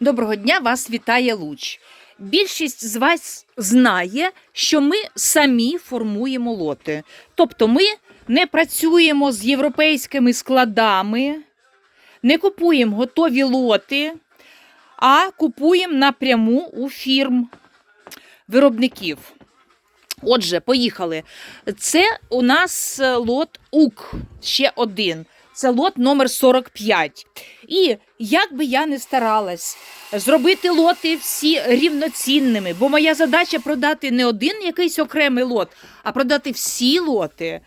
Доброго дня, вас вітає Луч. Більшість з вас знає, що ми самі формуємо лоти. Тобто ми не працюємо з європейськими складами, не купуємо готові лоти, а купуємо напряму у фірм виробників. Отже, поїхали. Це у нас е, лот УК, ще один. Це лот номер 45. І як би я не старалась зробити лоти всі рівноцінними, бо моя задача продати не один якийсь окремий лот, а продати всі лоти.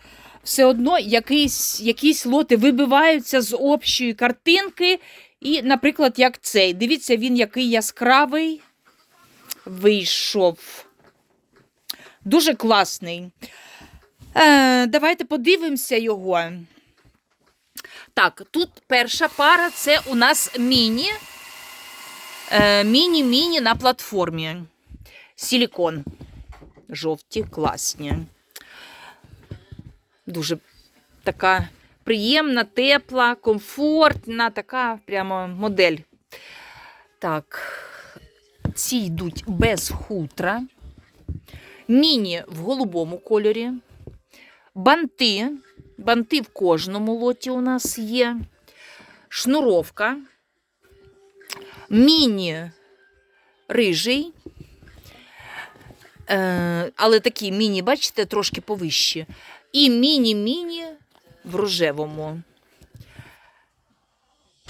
Все одно якісь, якісь лоти вибиваються з общої картинки. І, наприклад, як цей. Дивіться, він який яскравий вийшов. Дуже класний. Е, давайте подивимося його. Так, тут перша пара це у нас міні. Е, міні-міні на платформі. Силікон. Жовті, класні. Дуже така приємна, тепла, комфортна, така прямо модель. Так, ці йдуть без хутра. Міні в голубому кольорі. Банти. Банти в кожному лоті у нас є. Шнуровка. Міні рижий. Е, але такі міні, бачите, трошки повищі. І міні-міні в рожевому.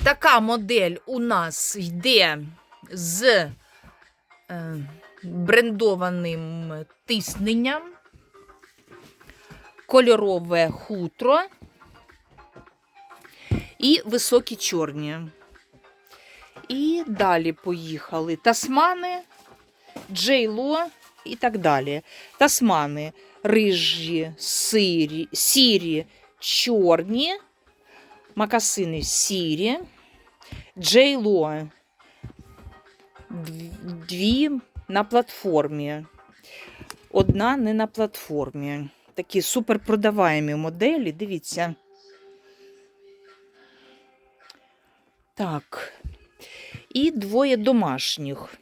Така модель у нас йде з е, брендованим тисненням, кольорове хутро і високі чорні. І далі поїхали тасмани, джейло і так далі. Тасмани рижі, сирі, сірі, чорні, макасини сірі, джейло дві на платформі. Одна не на платформі. Такі суперпродаваємі моделі. Дивіться. Так. І двоє домашніх.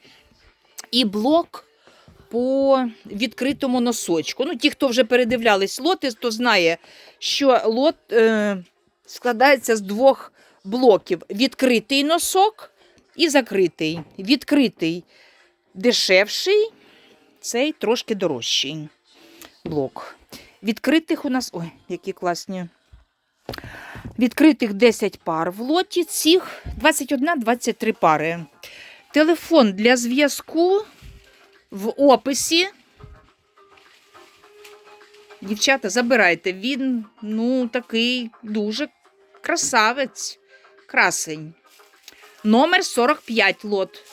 І блок по відкритому носочку. Ну, ті, хто вже передивлялись лоти, то знає, що лот е, складається з двох блоків: відкритий носок і закритий. Відкритий дешевший, цей трошки дорожчий блок. Відкритих у нас. Ой, які класні. Відкритих 10 пар в лоті, цих 21-23 пари. Телефон для зв'язку в описі. Дівчата, забирайте. Він, ну, такий дуже красавець, красень. Номер 45 лот.